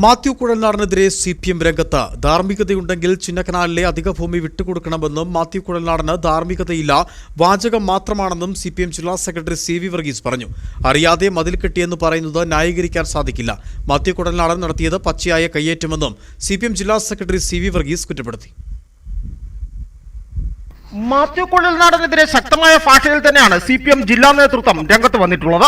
മാത്യു കുഴൽനാടനെതിരെ C P M രംഗത്ത്. ധാർമ്മികതയുണ്ടെങ്കിൽ ചിന്നക്കനാലിലെ അധിക ഭൂമി വിട്ടുകൊടുക്കണമെന്നും മാത്യു കുഴൽനാടന് ധാർമ്മികതയില്ല വാചകം മാത്രമാണെന്നും സി പി എം ജില്ലാ സെക്രട്ടറി സി വി വർഗീസ് പറഞ്ഞു. അറിയാതെ മതിൽ കെട്ടിയെന്ന് പറയുന്നത് ന്യായീകരിക്കാൻ സാധിക്കില്ല. മാത്യു കുഴൽനാടൻ നടത്തിയത് പച്ചയായ കയ്യേറ്റമെന്നും സി പി എം ജില്ലാ സെക്രട്ടറി സി വി വർഗീസ് കുറ്റപ്പെടുത്തി. മാത്യു കുഴൽനാടനെതിരെ ശക്തമായ ഭാഷയിൽ തന്നെയാണ് സി പി എം ജില്ലാ നേതൃത്വം രംഗത്ത് വന്നിട്ടുള്ളത്.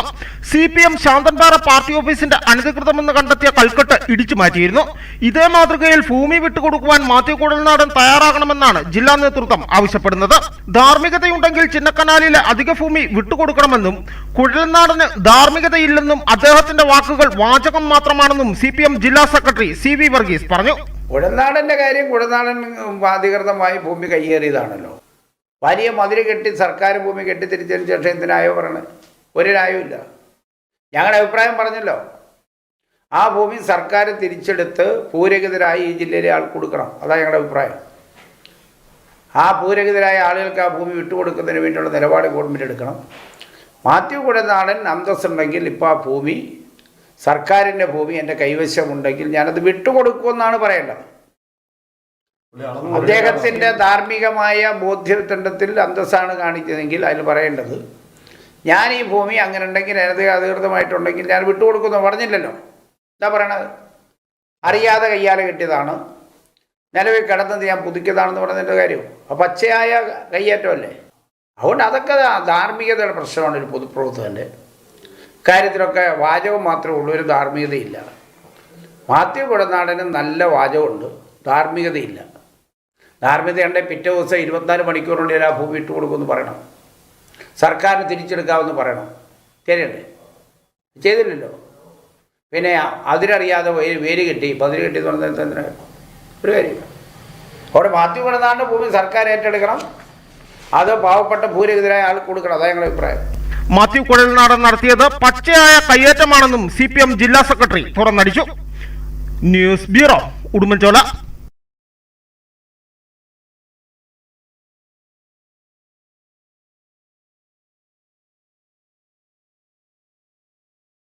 C P M Santhanpara party ഓഫീസിന്റെ അനധികൃതമെന്ന് കണ്ടെത്തിയ കൽക്കെട്ട് ഇടിച്ചു മാറ്റിയിരുന്നു. ഇതേ മാതൃകയിൽ ഭൂമി വിട്ടുകൊടുക്കുവാൻ മാത്യു കുഴൽനാടൻ തയ്യാറാകണമെന്നാണ് ജില്ലാ നേതൃത്വം ആവശ്യപ്പെടുന്നത്. ധാർമ്മികതയുണ്ടെങ്കിൽ ചിന്നക്കനാലിലെ അധിക ഭൂമി വിട്ടുകൊടുക്കണമെന്നും കുഴൽനാടന് ധാർമ്മികതയില്ലെന്നും അദ്ദേഹത്തിന്റെ വാക്കുകൾ വാചകം മാത്രമാണെന്നും സി ജില്ലാ സെക്രട്ടറി സി വർഗീസ് പറഞ്ഞു. കുഴൽനാടന്റെ കാര്യം കുഴൽനാടൻ അധികൃതമായി ഭൂമി കയ്യേറിയതാണല്ലോ വലിയ മതിൽ കെട്ടി സർക്കാർ ഭൂമി കെട്ടിത്തിരിച്ചതിന് ശേഷം എന്തിനായോ പറയണത് ഒരു ന്യായവുമില്ല ഞങ്ങളുടെ അഭിപ്രായം പറഞ്ഞല്ലോ. ആ ഭൂമി സർക്കാർ തിരിച്ചെടുത്ത് പൂരഹിതരായി ഈ ജില്ലയിലെ ആൾ കൊടുക്കണം. അതാണ് ഞങ്ങളുടെ അഭിപ്രായം. ആ പൂരഹിതരായ ആളുകൾക്ക് ആ ഭൂമി വിട്ടുകൊടുക്കുന്നതിന് വേണ്ടിയുള്ള നിലപാട് ഗവൺമെന്റ് എടുക്കണം. മാത്യു കുഴനാടൻ അന്തസ്സുണ്ടെങ്കിൽ ഇപ്പോൾ ആ ഭൂമി സർക്കാരിന്റെ ഭൂമി എന്റെ കൈവശമുണ്ടെങ്കിൽ ഞാനത് വിട്ടുകൊടുക്കുമെന്നാണ് പറയേണ്ടത്. അദ്ദേഹത്തിന്റെ ധാർമ്മികമായ ബോധ്യത്തണ്ടത്തിൽ അന്തസ്സാണ് കാണിച്ചതെങ്കിൽ അതിൽ പറയേണ്ടത് ഞാൻ ഈ ഭൂമി അങ്ങനെ ഉണ്ടെങ്കിൽ അതിനകത്ത് അധികൃതമായിട്ടുണ്ടെങ്കിൽ ഞാൻ വിട്ടുകൊടുക്കുന്നു പറഞ്ഞില്ലല്ലോ. എന്താ പറയണത്? അറിയാതെ കയ്യാലെ കിട്ടിയതാണ്. നിലവിൽ കിടന്നത് ഞാൻ പുതുക്കിയതാണെന്ന് പറഞ്ഞതിന്റെ കാര്യവും അപ്പോൾ പച്ചയായ കയ്യേറ്റമല്ലേ? അതുകൊണ്ട് അതൊക്കെ ധാർമ്മികതയുടെ പ്രശ്നമാണ് ഒരു പൊതുപ്രവർത്തകന്റെ. കാര്യത്തിലൊക്കെ വാചകം മാത്രമേ ഉള്ളൂ ഒരു ധാർമ്മികതയില്ല. മാത്യു കുടനാടന് നല്ല വാചകമുണ്ട് ധാർമ്മികതയില്ല. ധാർമ്മികതയുണ്ടെങ്കിൽ പിറ്റേ ദിവസം ഇരുപത്തിനാല് മണിക്കൂറിനുള്ളിൽ ആ ഭൂമി ഇട്ട് കൊടുക്കുമെന്ന് പറയണം. സർക്കാരിന് തിരിച്ചെടുക്കാമെന്ന് പറയണം. ശരിയല്ലേ? ചെയ്തില്ലല്ലോ? പിന്നെ അതിരറിയാതെ വേര് കെട്ടി പതിര് കെട്ടി എന്ന് പറഞ്ഞാൽ തന്നെ ഒരു കാര്യമില്ല. അവിടെ മാത്യു കുടനാടിന്റെ ഭൂമി സർക്കാർ ഏറ്റെടുക്കണം. അത് പാവപ്പെട്ട ഭൂരഹിതരായ ആൾ കൊടുക്കണം. അതാണ് ഞങ്ങളുടെ അഭിപ്രായം. മാത്യു കുഴൽനാടൻ നടത്തിയത് പച്ചയായ കയ്യേറ്റമാണെന്നും സി പി എം ജില്ലാ സെക്രട്ടറി തുറന്നടിച്ചു. News bureau Udumbanchola.